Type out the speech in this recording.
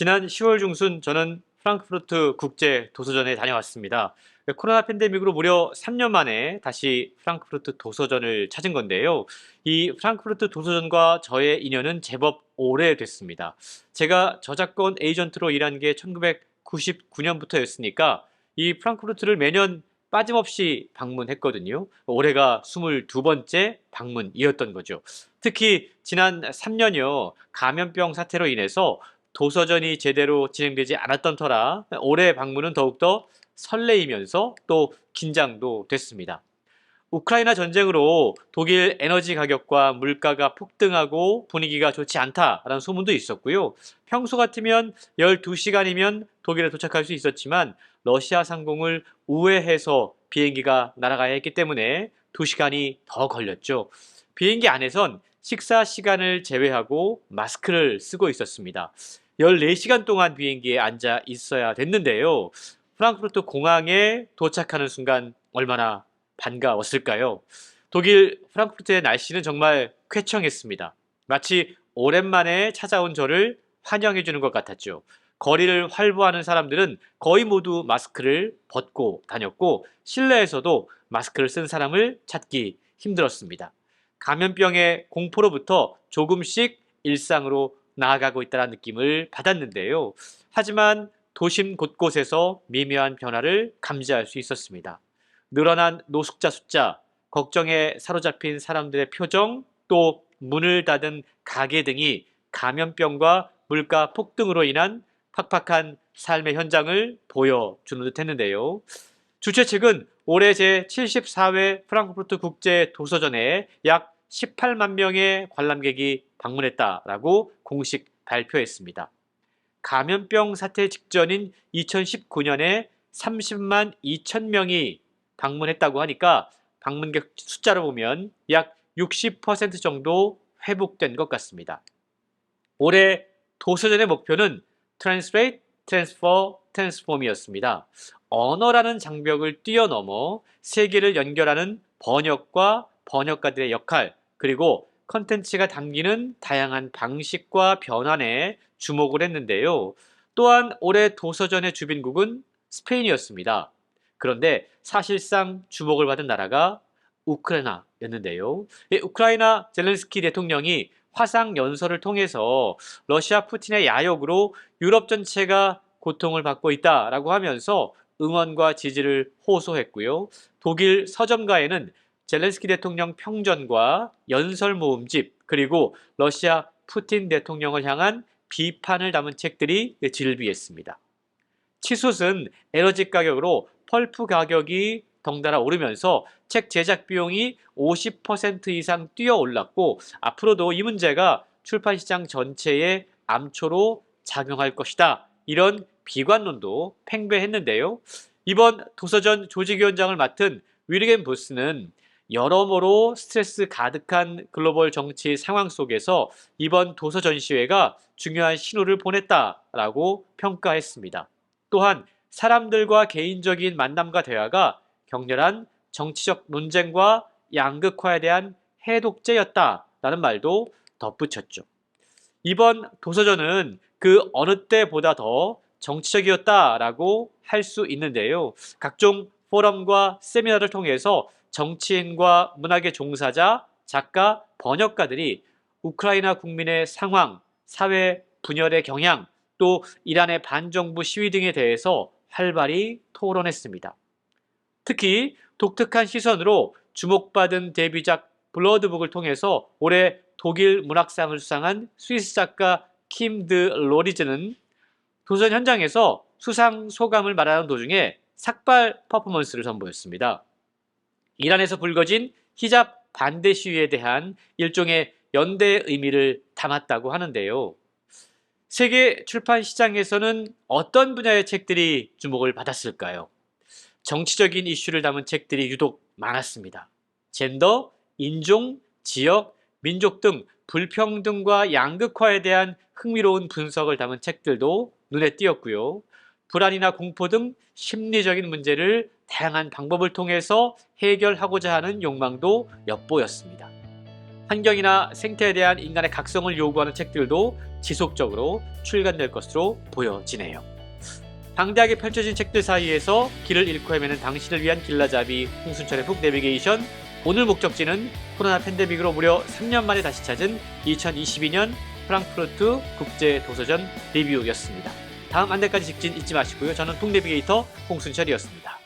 지난 10월 중순 저는 프랑크푸르트 국제 도서전에 다녀왔습니다. 코로나 팬데믹으로 무려 3년 만에 다시 프랑크푸르트 도서전을 찾은 건데요. 이 프랑크푸르트 도서전과 저의 인연은 제법 오래됐습니다. 제가 저작권 에이전트로 일한 게 1999년부터였으니까 이 프랑크푸르트를 매년 빠짐없이 방문했거든요. 올해가 22번째 방문이었던 거죠. 특히 지난 3년여 감염병 사태로 인해서 도서전이 제대로 진행되지 않았던 터라 올해 방문은 더욱더 설레이면서 또 긴장도 됐습니다. 우크라이나 전쟁으로 독일 에너지 가격과 물가가 폭등하고 분위기가 좋지 않다라는 소문도 있었고요. 평소 같으면 12시간이면 독일에 도착할 수 있었지만 러시아 상공을 우회해서 비행기가 날아가야 했기 때문에 2시간이 더 걸렸죠. 비행기 안에선 식사 시간을 제외하고 마스크를 쓰고 있었습니다. 14시간 동안 비행기에 앉아 있어야 됐는데요. 프랑크푸르트 공항에 도착하는 순간 얼마나 반가웠을까요? 독일 프랑크푸르트의 날씨는 정말 쾌청했습니다. 마치 오랜만에 찾아온 저를 환영해 주는 것 같았죠. 거리를 활보하는 사람들은 거의 모두 마스크를 벗고 다녔고 실내에서도 마스크를 쓴 사람을 찾기 힘들었습니다. 감염병의 공포로부터 조금씩 일상으로 나아가고 있다는 느낌을 받았는데요. 하지만 도심 곳곳에서 미묘한 변화를 감지할 수 있었습니다. 늘어난 노숙자 숫자, 걱정에 사로잡힌 사람들의 표정, 또 문을 닫은 가게 등이 감염병과 물가 폭등으로 인한 팍팍한 삶의 현장을 보여주는 듯 했는데요. 주최 측은 올해 제74회 프랑크푸르트 국제 도서전에 약 18만 명의 관람객이 방문했다라고 공식 발표했습니다. 감염병 사태 직전인 2019년에 30만 2천 명이 방문했다고 하니까 방문객 숫자로 보면 약 60% 정도 회복된 것 같습니다. 올해 도서전의 목표는 Translate, Transfer, Transform이었습니다. 언어라는 장벽을 뛰어넘어 세계를 연결하는 번역과 번역가들의 역할, 그리고 컨텐츠가 담기는 다양한 방식과 변환에 주목을 했는데요. 또한 올해 도서전의 주빈국은 스페인이었습니다. 그런데 사실상 주목을 받은 나라가 우크라이나였는데요. 이 우크라이나 젤렌스키 대통령이 화상 연설을 통해서 러시아 푸틴의 야욕으로 유럽 전체가 고통을 받고 있다라고 하면서 응원과 지지를 호소했고요. 독일 서점가에는 젤렌스키 대통령 평전과 연설 모음집 그리고 러시아 푸틴 대통령을 향한 비판을 담은 책들이 질비했습니다. 치솟은 에너지 가격으로 펄프 가격이 덩달아 오르면서 책 제작 비용이 50% 이상 뛰어 올랐고 앞으로도 이 문제가 출판 시장 전체에 암초로 작용할 것이다. 이런 비관론도 팽배했는데요. 이번 도서전 조직위원장을 맡은 위르겐 보스는 여러모로 스트레스 가득한 글로벌 정치 상황 속에서 이번 도서 전시회가 중요한 신호를 보냈다라고 평가했습니다. 또한 사람들과 개인적인 만남과 대화가 격렬한 정치적 논쟁과 양극화에 대한 해독제였다라는 말도 덧붙였죠. 이번 도서전은 그 어느 때보다 더 정치적이었다라고 할 수 있는데요. 각종 포럼과 세미나를 통해서 정치인과 문학의 종사자, 작가, 번역가들이 우크라이나 국민의 상황, 사회 분열의 경향, 또 이란의 반정부 시위 등에 대해서 활발히 토론했습니다. 특히 독특한 시선으로 주목받은 데뷔작 블러드북을 통해서 올해 독일 문학상을 수상한 스위스 작가 킴드 로리즈는 도전 현장에서 수상 소감을 말하는 도중에 삭발 퍼포먼스를 선보였습니다. 이란에서 불거진 히잡 반대 시위에 대한 일종의 연대의 의미를 담았다고 하는데요. 세계 출판 시장에서는 어떤 분야의 책들이 주목을 받았을까요? 정치적인 이슈를 담은 책들이 유독 많았습니다. 젠더, 인종, 지역, 민족 등 불평등과 양극화에 대한 흥미로운 분석을 담은 책들도 눈에 띄었고요. 불안이나 공포 등 심리적인 문제를 다양한 방법을 통해서 해결하고자 하는 욕망도 엿보였습니다. 환경이나 생태에 대한 인간의 각성을 요구하는 책들도 지속적으로 출간될 것으로 보여지네요. 방대하게 펼쳐진 책들 사이에서 길을 잃고 헤매는 당신을 위한 길라잡이 홍순철의 북 내비게이션 오늘 목적지는 코로나 팬데믹으로 무려 3년 만에 다시 찾은 2022년 프랑크푸르트 국제 도서전 리뷰였습니다. 다음 안내까지 직진 잊지 마시고요. 저는 북내비게이터 홍순철이었습니다.